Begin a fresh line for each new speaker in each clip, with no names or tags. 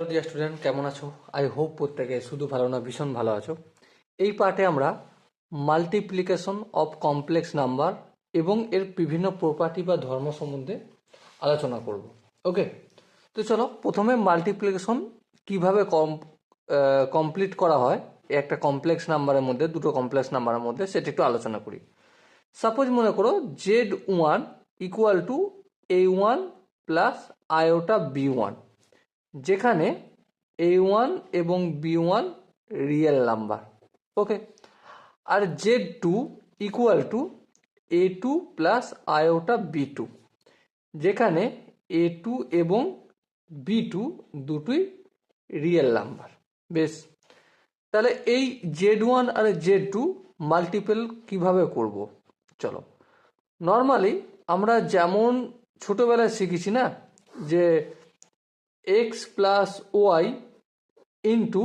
Dear student কেমন আছো? I hope প্রত্যেকে শুধু ভালো না, ভীষণ ভালো আছো। এই পার্টে আমরা মাল্টিপ্লিকেশন অফ কমপ্লেক্স নাম্বার এবং এর বিভিন্ন প্রপার্টি বা ধর্ম সম্বন্ধে আলোচনা করব। ওকে তো চলো, প্রথমে মাল্টিপ্লিকেশন কীভাবে কম কমপ্লিট করা হয় একটা কমপ্লেক্স নাম্বারের মধ্যে, দুটো কমপ্লেক্স নাম্বারের মধ্যে, সেটা একটু আলোচনা করি। সাপোজ মনে করো Z one equal to A one plus iota B one যেখানে এ ওয়ান এবং B one real number okay R Z two equal to A two plus iota B two যেখানে এ টু এবং B two দুটোই real number বেশ। তাহলে এই Z one আর Z two multiple কীভাবে করব? চলো। নর্মালি আমরা যেমন ছোটোবেলায় শিখেছি না, যে X plus Y into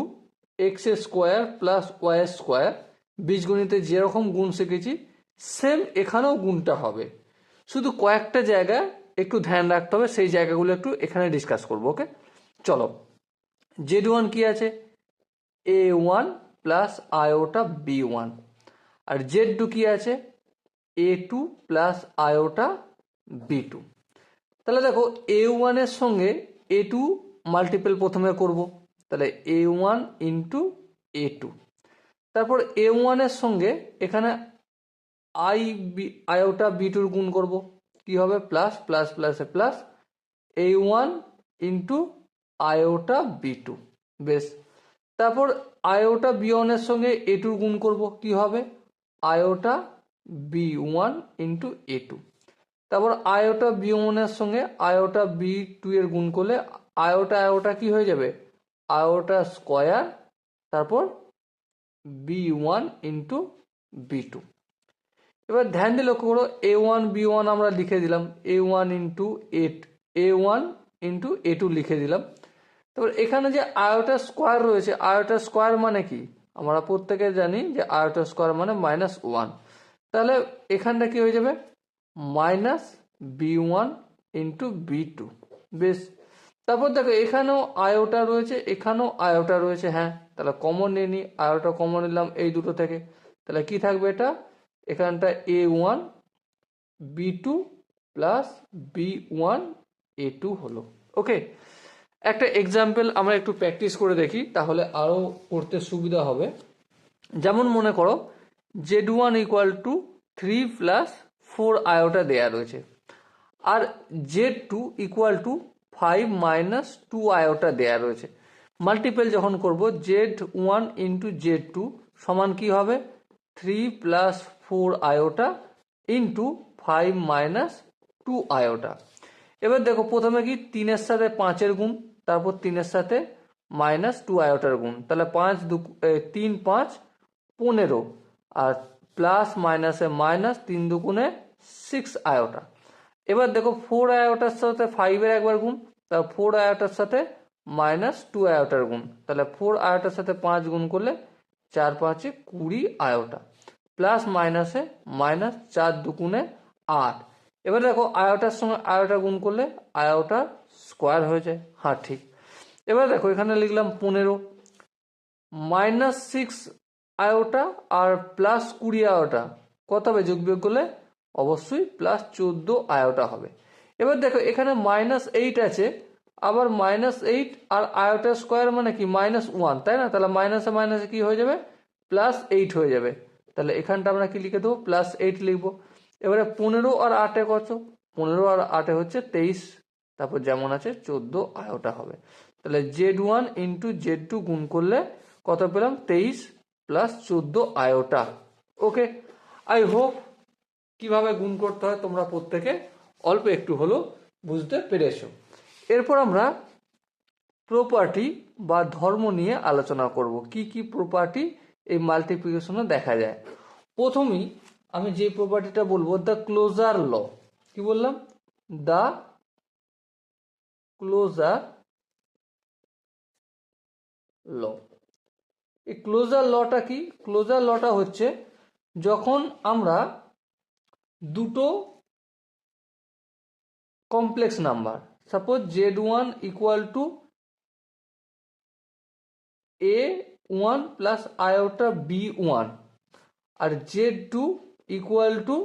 X square plus Y square বীজগণিতে যেরকম গুণ শিখেছি সেম এখানেও গুণটা হবে। শুধু কয়েকটা জায়গা একটু ধ্যান রাখতে হবে, সেই জায়গাগুলো একটু এখানে ডিসকাস করব ওকে চলো জেড ওয়ান কি আছে? A one plus iota B one R Z two কি আছে? A two plus iota B two তাহলে দেখো এ ওয়ানের সঙ্গে এ টু মাল্টিপল প্রথমে করব। তাহলে A one into A two তারপর এ ওয়ানের সঙ্গে এখানে আই বি আয়োটা বি টুর গুণ করব। কি হবে? প্লাস প্লাস প্লাসে plus A one into iota B two বেশ। তারপর আয়োটা বি ওয়ানের সঙ্গে এ টুর গুণ করব। কি হবে? Iota B one into A two তারপর আয়োটা বি ওয়ানের সঙ্গে আয়োটা বি টু এর গুণ করলে আয়োটা আয়োটা কি হয়ে যাবে? আয়োটা স্কোয়ার তারপর B one into B two এবার ধ্যান দিয়ে লক্ষ্য করো এ ওয়ান বি ওয়ান আমরা লিখে দিলাম A one into at A one into A two লিখে দিলাম। তারপর এখানে যে আয়োটা স্কোয়ার রয়েছে, আয়োটা স্কোয়ার মানে কি? আমরা প্রত্যেকে জানি যে আয়োটা স্কোয়ার মানে মাইনাস ওয়ান তাহলে এখানটা কি হয়ে যাবে? Minus B one into B two. বেশ। তারপর দেখো, এখানেও আয়োটা রয়েছে, এখানেও আয়োটা রয়েছে। হ্যাঁ তাহলে কমন নিয়ে নিই আয়োটা কমন নিলাম এই দুটো থেকে। তাহলে কি থাকবে এটা? এখানটা A one, B two plus B one, A two হলো। ওকে? একটা এক্সাম্পল আমরা একটু প্র্যাকটিস করে দেখি, তাহলে আরও করতে সুবিধা হবে। যেমন মনে করো Z one equal to three plus four iota দেয়া রয়েছে। আর Z two equal to five minus two iota দেয়া রয়েছে। মাল্টিপল যখন করব Z one into Z two সমান কি হবে? Three plus four iota into five minus two iota এবার দেখো, প্রথমে কি? তিনের সাথে পাঁচের গুণ, তারপর তিনের সাথে মাইনাস টু আয়োটার গুণ। তাহলে পাঁচ দু তিন, পাঁচ, পনেরো। আর প্লাস মাইনাসে মাইনাস তিন দুগুণে সিক্স আয়োটা এবার দেখো ফোর আয়োটার সাথে ফাইভের একবার গুণ তার ফোর আয়োটার সাথে মাইনাস টু আয়োটার গুণ। তাহলে ফোর আয়োটার সাথে পাঁচ গুণ করলে চার পাঁচে কুড়ি আয়োটা প্লাস মাইনাসে মাইনাস চার দুগুণে আট। এবার দেখো আয়োটার সঙ্গে আয়োটা গুণ করলে আয়োটা স্কোয়ার হয়ে যায়। হ্যাঁ ঠিক। এবার দেখো এখানে লিখলাম পনেরো। মাইনাস সিক্স আয়োটা আর প্লাস কুড়ি আয়োটা কত হবে? যোগ বিয়োগ করলে অবশ্যই প্লাস চোদ্দ আয়োটা হবে। এবার দেখো, এখানে মাইনাস এইট আছে, আবার মাইনাস এইট আর আয়োটা স্কোয়ার মানে কি? মাইনাস ওয়ান তাই না? তাহলে মাইনাসে মাইনাসে কি হয়ে যাবে? প্লাস এইট হয়ে যাবে। তাহলে এখানটা আমরা কি লিখে দেবো? প্লাস এইট লিখব। এবারে পনেরো আর আটে কত? পনেরো আর আটে হচ্ছে তেইশ। তারপর যেমন আছে, চোদ্দ আয়োটা হবে। তাহলে Z one into Z two গুণ করলে কত পেলাম? তেইশ প্লাস চোদ্দ আয়োটা। ওকে আই হোপ কীভাবে গুণ করতে হয় তোমরা প্রত্যেকে অল্প একটু হলেও বুঝতে পেরেছ। এরপর আমরা প্রপার্টি বা ধর্ম নিয়ে আলোচনা করব। কি কি প্রপার্টি এই মাল্টিপ্লিকেশনে দেখা যায়? প্রথমেই আমি যে প্রপার্টিটা বলব দ্য ক্লোজার ল কি বললাম? দ্য ক্লোজার ল এই ক্লোজার লটা কি? ক্লোজার লটা হচ্ছে যখন আমরা দুটো complex number suppose Z one equal to A one plus iota B one R Z two equal to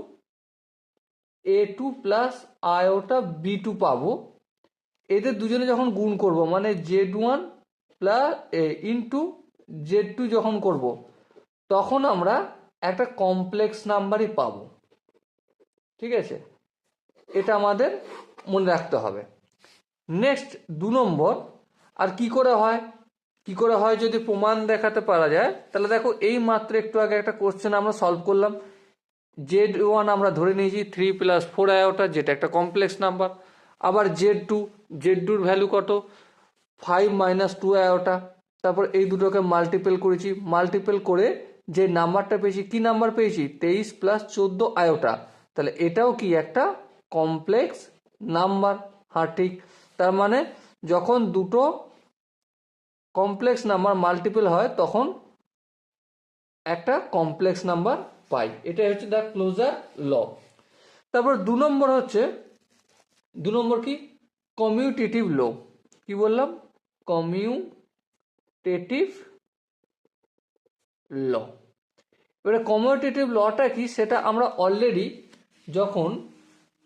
A two plus iota B two পাবো। এদের দুজনে যখন গুণ করব মানে Z one plus A into Z two যখন করব, তখন আমরা একটা কমপ্লেক্স নাম্বারই পাবো। ঠিক আছে? এটা আমাদের মনে রাখতে হবে। নেক্সট দু নম্বর, আর কি করে হয়? কি করে হয় যদি প্রমাণ দেখাতে পারা যায়? তাহলে দেখো, এই মাত্র একটু আগে একটা কোশ্চেন আমরা সলভ করলাম। জেড ওয়ান আমরা ধরে নিয়েছি থ্রি প্লাস ফোর আয়োটা যেটা একটা কমপ্লেক্স নাম্বার আবার জেড টু জেড টুর ভ্যালু কত? ফাইভ মাইনাস টু আয়োটা তারপর এই দুটোকে মাল্টিপেল করেছি। মাল্টিপেল করে যে নাম্বারটা পেয়েছি, কি নাম্বার পেয়েছি? তেইশ প্লাস চোদ্দ আয়োটা তাহলে এটাও কি একটা কমপ্লেক্স নাম্বার হ্যাঁ ঠিক। তার মানে যখন দুটো কমপ্লেক্স নাম্বার মাল্টিপল হয়, তখন একটা কমপ্লেক্স নাম্বার পাই। এটাই হচ্ছে দ্য ক্লোজার ল তারপর দু নম্বর হচ্ছে, দু নম্বর কি? কমিউটেটিভ ল কি বললাম? কমিউটেটিভ ল এবারে কমিউটেটিভ লটা কি? সেটা আমরা অলরেডি যখন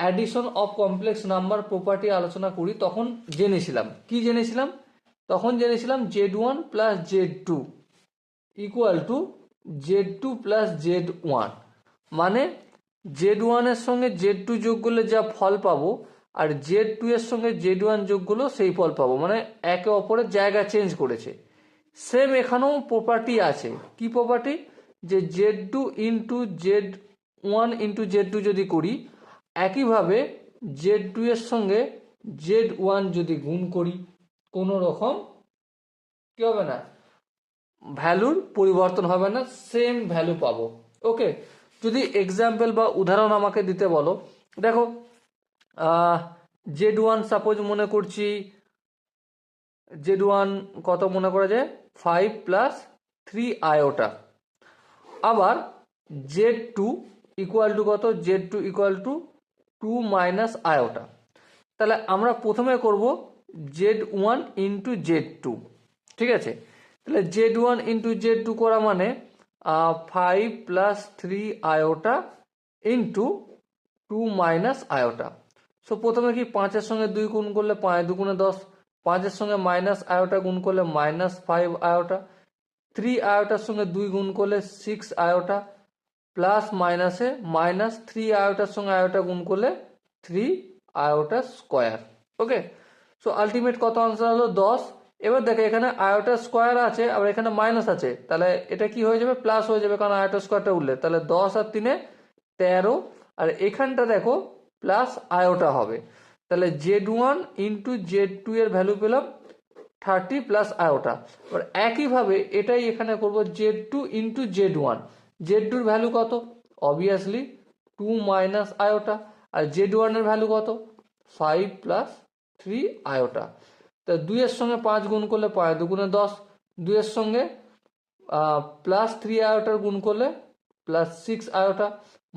addition of complex number property আলোচনা করি, তখন জেনেছিলাম। কি জেনেছিলাম? তখন জেনেছিলাম Z one plus Z two equal to Z two plus Z one মানে জেড ওয়ানের সঙ্গে জেড টু যোগ করলে যা ফল পাবো, আর জেড টু এর সঙ্গে জেড ওয়ান যোগ করলেও সেই ফল পাবো। মানে একে অপরের জায়গা চেঞ্জ করেছে। সেম এখানেও প্রপার্টি আছে। কি প্রপার্টি যে Z two into Z one into Z two যদি করি, একইভাবে জেড টু এর সঙ্গে জেড ওয়ান যদি গুণ করি, কোনো রকম কি হবে না? ভ্যালুর পরিবর্তন হবে না, সেম ভ্যালু পাবো। ওকে? যদি এক্সাম্পল বা উদাহরণ আমাকে দিতে বলো, দেখো জেড ওয়ান সাপোজ মনে করছি, জেড ওয়ান কত মনে করা যায়? Five plus three iota. আবার জেড টু ইকুয়াল টু কত? Z two equal to two minus iota তাহলে আমরা প্রথমে করব Z one into Z two ঠিক আছে? তাহলে Z one into Z two করা মানে five plus three iota into two minus iota so প্রথমে কি পাঁচের সঙ্গে দুই গুণ করলে পাঁচ দুগুণে দশ? পাঁচের সঙ্গে মাইনাস আয়োটা গুণ করলে মাইনাস ফাইভ আয়োটা থ্রি আয়োটার সঙ্গে দুই গুণ করলে সিক্স আয়োটা প্লাস মাইনাসে মাইনাস থ্রি আয়োটার সঙ্গে আয়োটা গুণ করলে three iota square okay so ultimate কত আনসার হলো? দশ। এবার দেখো, এখানে আয়োটা স্কোয়ার আছে, আবার এখানে মাইনাস আছে। তাহলে এটা কি হয়ে যাবে? প্লাস হয়ে যাবে, কারণ আয়োটা স্কোয়ারটা উঠলে তাহলে দশ আর তিনে তেরো। আর এখানটা দেখো প্লাস আয়োটা হবে। তাহলে Z one into Z two এর ভ্যালু পেলাম থার্টি প্লাস আয়োটা এবার একইভাবে এটাই এখানে করব Z two into Z one Z টুর ভ্যালু কত? অবভিয়াসলি টু মাইনাস আয়োটা আর জেড ওয়ানের ভ্যালু কত? ফাইভ প্লাস থ্রি আয়োটা তা দুইয়ের সঙ্গে পাঁচ গুণ করলে পাঁচ দুগুণে দশ। দুইয়ের সঙ্গে প্লাস থ্রি আয়োটার গুণ করলে প্লাস সিক্স আয়োটা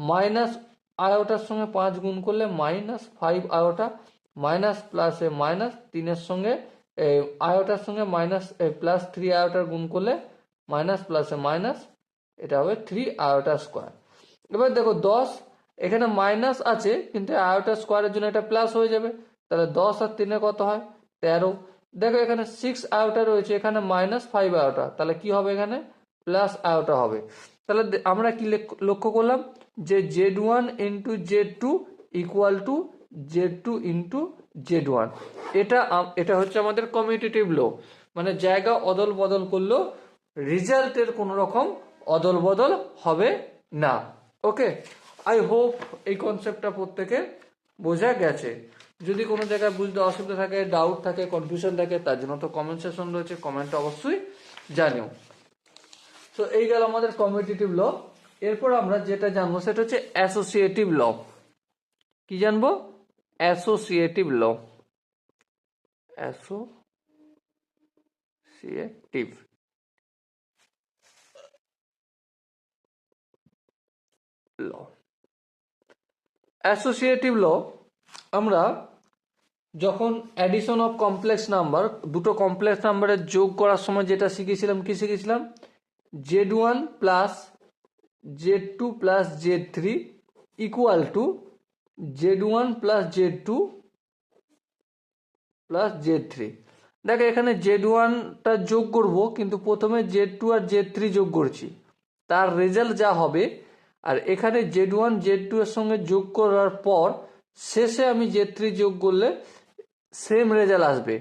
মাইনাস আয়োটার সঙ্গে পাঁচ গুণ করলে মাইনাস ফাইভ আয়োটা মাইনাস প্লাসে মাইনাস তিনের সঙ্গে আয়োটার সঙ্গে মাইনাস প্লাস থ্রি আয়োটার গুণ করলে মাইনাস প্লাসে মাইনাস এটা হবে থ্রি আয়োটা স্কোয়ার এবার দেখো দশ, এখানে মাইনাস আছে, কিন্তু আয়োটা স্কোয়ারের জন্য এটা প্লাস হয়ে যাবে। তাহলে দশ আর তিনে কত হয়? তেরো। দেখো এখানে সিক্স আয়োটা রয়েছে, এখানে মাইনাস ফাইভ আয়োটা তাহলে কি হবে এখানে? প্লাস আয়োটা হবে। তাহলে আমরা কি লক্ষ্য করলাম? যে Z one into Z two equal to Z two into Z one এটা এটা হচ্ছে আমাদের কমিউটেটিভ লো মানে জায়গা অদল বদল করলেও রেজাল্টের কোনো রকম অদল বদল হবে না। ওকে আই হোপ এই কনসেপ্টটা প্রত্যেকে বোঝা গেছে। যদি কোনো জায়গায় বুঝতে অসুবিধা থাকে ডাউট থাকে কনফিউশন থাকে, তার জন্য তো কমেন্ট সেশন রয়েছে কমেন্ট অবশ্যই জানিও। তো এই গেল আমাদের কমিউটেটিভ ল এরপর আমরা যেটা জানব সেটা হচ্ছে অ্যাসোসিয়েটিভ ল কি জানব? Associative law associative law associative law আমরা যখন অ্যাডিশন অফ কমপ্লেক্স নাম্বার দুটো কমপ্লেক্স নাম্বারের যোগ করার সময় যেটা শিখেছিলাম, কি শিখেছিলাম? Z one plus Z two plus Z three equal to Z one plus Z two plus Z three দেখো, এখানে জেড ওয়ানটা যোগ করব, কিন্তু প্রথমে জেড টু আর জেড থ্রি যোগ করছি। তার রেজাল্ট যা হবে আর এখানে জেড ওয়ান, জেড টু এর সঙ্গে যোগ করার পর শেষে আমি জেড থ্রি যোগ করলে সেম রেজাল্ট আসবে।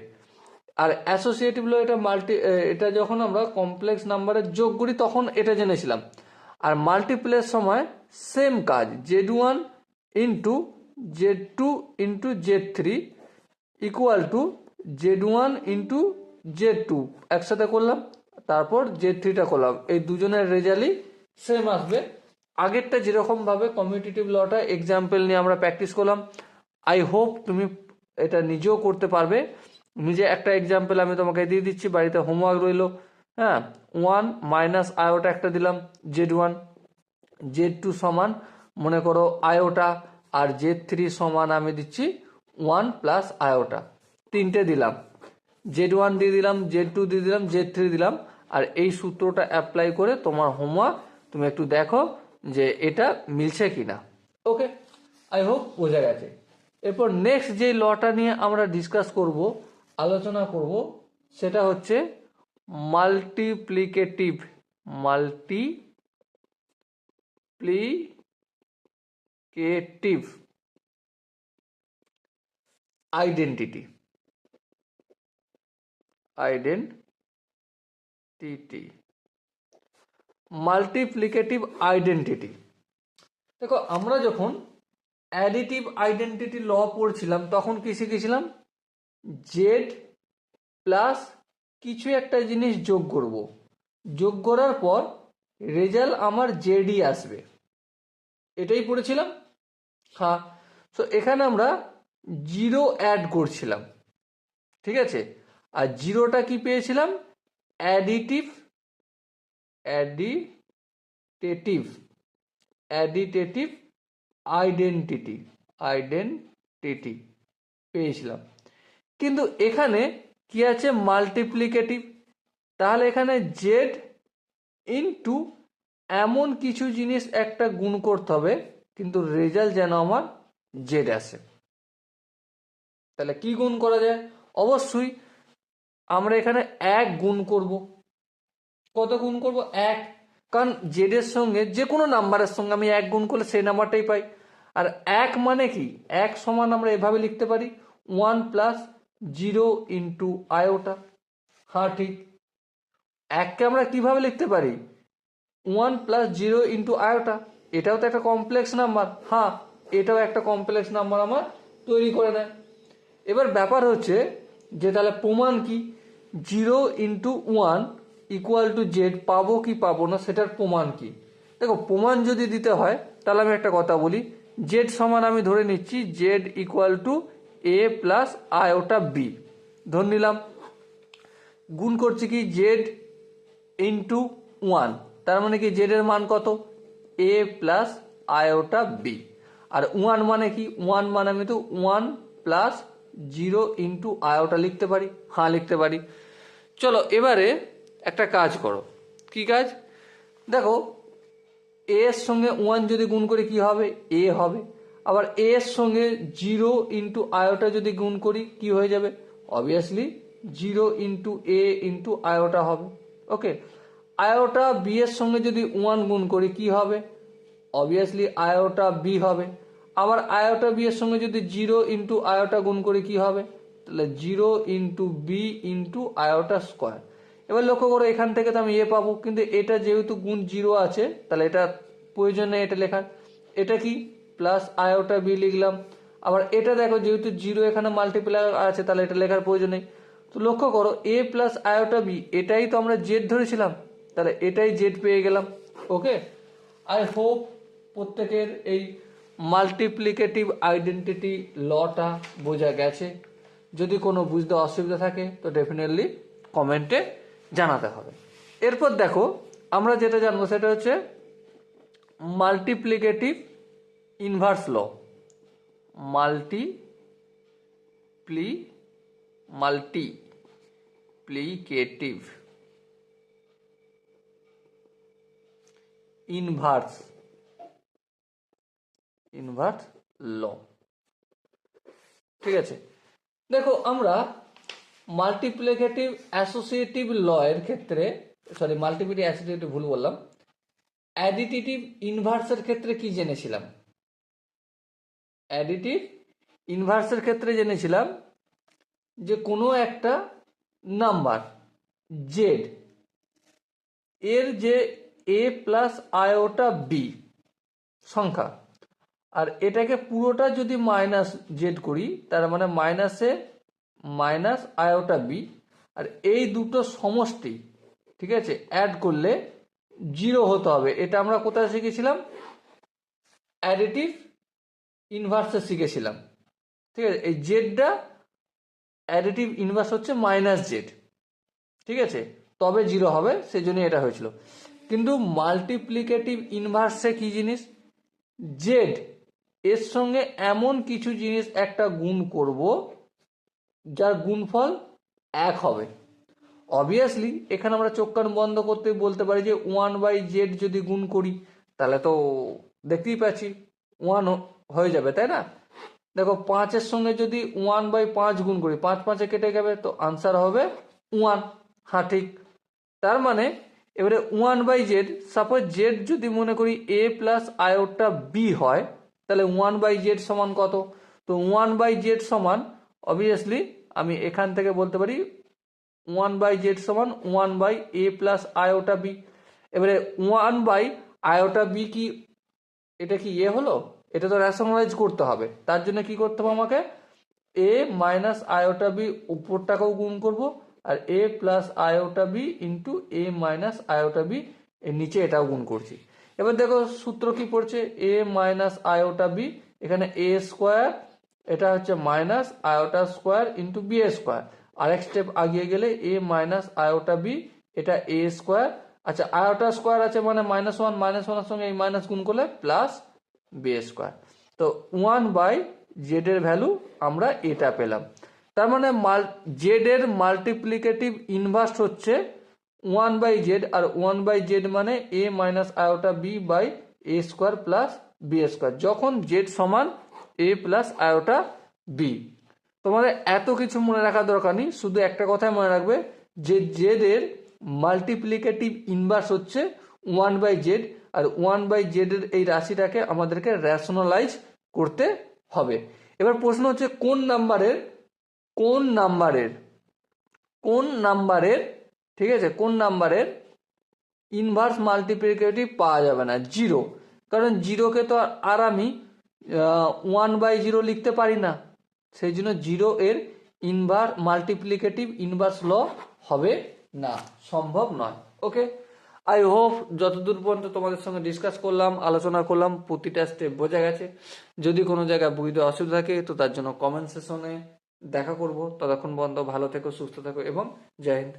আর অ্যাসোসিয়েটিভ এটা মাল্টি এটা যখন আমরা কমপ্লেক্স নাম্বারে যোগ করি তখন এটা জেনেছিলাম। আর মাল্টিপ্লের সময় সেম কাজ, Z one into Z two into Z three equal to Z one into Z two. একসাথে করলাম, তারপর জেড থ্রিটা করলাম। এই দুজনের রেজাল্টই সেম আসবে। আগেরটা যেরকমভাবে কমিউনিটিভ লটা এক্সাম্পল নিয়ে আমরা প্র্যাকটিস করলাম আই হোপ তুমি এটা নিজেও করতে পারবে। নিজে একটা এক্সাম্পল আমি তোমাকে দিয়ে দিচ্ছি, বাড়িতে হোমওয়ার্ক রইল। হ্যাঁ ওয়ান মাইনাস আয়োটা একটা দিলাম জেড ওয়ান জেড টু সমান, মনে করো আয়োটা আর জেড থ্রি সমান আমি দিচ্ছি ওয়ান প্লাস আয়োটা তিনটে দিলাম। জেড ওয়ান দিয়ে দিলাম জেড টু দিয়ে দিলাম জেড থ্রি দিলাম, আর এই সূত্রটা অ্যাপ্লাই করে তোমার হোমওয়ার্ক তুমি একটু দেখো যে এটা মিলছে কি না ওকে আই হোপ বোঝা গেছে। এরপর নেক্সট যে লটা নিয়ে আমরা ডিসকাস করব, আলোচনা করব, সেটা হচ্ছে multiplicative multiplicative identity identity multiplicative identity দেখো, আমরা যখন অ্যাডিটিভ আইডেন্টিটি ল পড়ছিলাম, তখন কি শিখেছিলাম জেড প্লাস কিছু একটা জিনিস যোগ করব। যোগ করার পর রেজাল্ট আমার জেডই আসবে। এটাই পড়েছিলাম? হ্যাঁ। তো এখানে আমরা জিরো অ্যাড করছিলাম। ঠিক আছে? আর জিরোটা কি পেয়েছিলাম? Additive additive additive identity identity পেয়েছিলাম। কিন্তু এখানে কি আছে? মাল্টিপ্লিকেটিভ। তাহলে এখানে জেড ইনটু এমন কিছু জিনিস একটা গুণ করতে হবে, কিন্তু রেজাল্ট যেন আমার জেড আসে। তাহলে কি গুণ করা যায়? অবশ্যই আমরা এখানে এক গুণ করব। কত গুণ করব? এক। কারণ জেডের সঙ্গে যে কোনো নাম্বারের সঙ্গে আমি এক গুণ করলে সেই নাম্বারটাই পাই। আর এক মানে কি? এক সমান আমরা এভাবে লিখতে পারি, one plus zero into iota. হ্যাঁ ঠিক। এককে আমরা কীভাবে লিখতে পারি? One plus zero into iota. এটাও তো একটা কমপ্লেক্স নাম্বার। হ্যাঁ এটাও একটা কমপ্লেক্স নাম্বার আমার তৈরি করে দেয়। এবার ব্যাপার হচ্ছে যে তাহলে প্রমাণ কি? Zero into one equal to Z পাবো কি পাবো না, সেটার প্রমাণ কি? দেখো, প্রমাণ যদি দিতে হয়, তাহলে আমি একটা কথা বলি। জেড সমান আমি ধরে নিচ্ছি Z equal to A plus iota B ধরে নিলাম। গুণ করছি কি? জেড ইন্টু ওয়ান তার মানে কি? জেড এর মান কত? এ প্লাস আয়োটা বি আর ওয়ান মানে কি? ওয়ান মানে আমি তো one plus zero into iota লিখতে পারি। হ্যাঁ লিখতে পারি। চলো, এবারে একটা কাজ করো। কি কাজ? দেখো এ এর সঙ্গে ওয়ান যদি গুণ করি কি হবে? এ হবে। আবার এ এর সঙ্গে জিরো ইন্টু আয়োটা যদি গুণ করি, কি হয়ে যাবে? Obviously zero into A into iota হবে। ওকে আয়োটা বি এর সঙ্গে যদি ওয়ান গুণ করি, কি হবে? অবভিয়াসলি আয়োটা বি হবে। আবার আয়োটা বি এর সঙ্গে যদি জিরো ইন্টু আয়োটা গুণ করি, কি হবে? তাহলে zero into B into iota square এবার লক্ষ্য করো, এখান থেকে তো আমি এ পাবো, কিন্তু এটা যেহেতু গুণ জিরো আছে, তাহলে এটা প্রয়োজন নেই এটা লেখার। এটা কি? প্লাস আয়োটা বি লিখলাম। আবার এটা দেখো, যেহেতু জিরো এখানে মাল্টিপ্লাই আছে, তাহলে এটা লেখার প্রয়োজন নেই। তো লক্ষ্য করো এ প্লাস আয়োটা বি এটাই তো আমরা জেড ধরেছিলাম। তাহলে এটাই জেড পেয়ে গেলাম। ওকে আই হোপ প্রত্যেকের এই মাল্টিপ্লিকেটিভ আইডেন্টিটি লটা বোঝা গেছে। যদি কোনো বুঝতে অসুবিধা থাকে, তো ডেফিনেটলি কমেন্টে জানাতে হবে। এরপর দেখো, আমরা যেটা জানব সেটা হচ্ছে multiplicative inverse law multi multiplicative inverse inverse law ঠিক আছে? দেখো, আমরা মাল্টিপ্লিকেটিভ অ্যাসোসিয়েটিভ ল এর ক্ষেত্রে সরি মাল্টিপ্লিকেটিভ অ্যাসোসিয়েটিভ ভুল বললাম অ্যাডিটিভ ইনভার্সের ক্ষেত্রে কি জেনেছিলাম? অ্যাডিটিভ ইনভার্সের ক্ষেত্রে জেনেছিলাম যে কোনো একটা নাম্বার জেড এর যে এ প্লাস আয়োটা বি সংখ্যা, আর এটাকে পুরোটা যদি মাইনাস জেড করি, তার মানে মাইনাসে মাইনাস আয়োটা বি, আর এই দুটো সমষ্টি, ঠিক আছে অ্যাড করলে জিরো হতে হবে। এটা আমরা কোথায় শিখেছিলাম? অ্যাডিটিভ ইনভার্সে শিখেছিলাম। ঠিক আছে, এই জেডটা অ্যাডিটিভ ইনভার্স হচ্ছে মাইনাস জেড ঠিক আছে, তবে জিরো হবে সেই জন্য এটা হয়েছিল। কিন্তু মাল্টিপ্লিকেটিভ ইনভার্সে কি জিনিস? জেড এর সঙ্গে এমন কিছু জিনিস একটা গুণ করব যার গুণফল এক হবে। অবভিয়াসলি এখানে আমরা চোখ কান বন্ধ করতে বলতে পারি যে ওয়ান বাই জেড যদি গুণ করি, তাহলে তো দেখতেই পাচ্ছি ওয়ান হয়ে যাবে, তাই না? দেখো, পাঁচের সঙ্গে যদি ওয়ান বাই পাঁচ গুণ করি, পাঁচ পাঁচে কেটে যাবে, তো আনসার হবে ওয়ান হ্যাঁ ঠিক। তার মানে এবারে one by Z suppose Z যদি মনে করি এ প্লাস আয়োটা বি হয়, তাহলে ওয়ান বাই জেড সমান কত? তো ওয়ান বাই জেড সমান অবভিয়াসলি আমি এখান থেকে বলতে পারি ওয়ান বাই জেড সমান one by A plus iota B এবারে ওয়ান বাই আয়োটা বি কি, এটা কি এ হলো? এটা তো রেশনালাইজ করতে হবে। তার জন্য কি করতে হবে আমাকে? এ মাইনাস আয়োটা বি উপরটাকেও গুণ করব আর A plus iota B into A minus iota B এর নিচে এটাও গুণ করছি। এবার দেখো সূত্র কি পড়ছে? এ মাইনাস আয়োটা বি এখানে এ স্কোয়ার এটা হচ্ছে minus iota square into B square. আরেক স্টেপ আগিয়ে গেলে এ মাইনাস আয়োটা বি, এটা এ স্কোয়ার। আচ্ছা আয়োটা স্কোয়ার আছে মানে মাইনাস ওয়ান, মাইনাস ওয়ানের সঙ্গে এই মাইনাস গুণ করলে প্লাস বি স্কোয়ার। তো ওয়ান বাই জেড এর ভ্যালু আমরা এটা পেলাম। তার মানে মাল, জেড এর মাল্টিপ্লিকেটিভ ইনভার্স হচ্ছে ওয়ান বাই জেড, আর ওয়ান বাই জেড মানে A minus iota B by A square plus B square. যখন জেড সমান এ প্লাস আয়োটা বি তোমাদের এত কিছু মনে রাখার দরকার নেই, শুধু একটা কথাই মনে রাখবে যে জেড এর মাল্টিপ্লিকেটিভ ইনভার্স হচ্ছে ওয়ান বাই জেড আর ওয়ান বাই জেড এর এই রাশিটাকে আমাদেরকে রেশনালাইজ করতে হবে। এবার প্রশ্ন হচ্ছে, কোন নাম্বারের কোন নাম্বারের কোন নাম্বারের ঠিক আছে, কোন নাম্বারের ইনভার্স মাল্টিপ্লিকেটিভ পাওয়া যাবে না জিরো কারণ জিরোকে তো আর আমি ওয়ান বাই জিরো লিখতে পারি না। সেই জন্য জিরো এর ইনভার্স মাল্টিপ্লিকেটিভ ইনভার্স ল হবে না। সম্ভব নয়। ওকে আই হোপ যতদূর পর্যন্ত তোমাদের সঙ্গে ডিসকাস করলাম, আলোচনা করলাম, প্রতিটা স্টেপ বোঝা গেছে। যদি কোনো জায়গায় বুঝতে অসুবিধা থাকে, তো তার জন্য কমেন্ট সেশনে দেখা করব। ততক্ষণ বন্ধ ভালো থেকো, সুস্থ থেকো এবং জয় হিন্দ।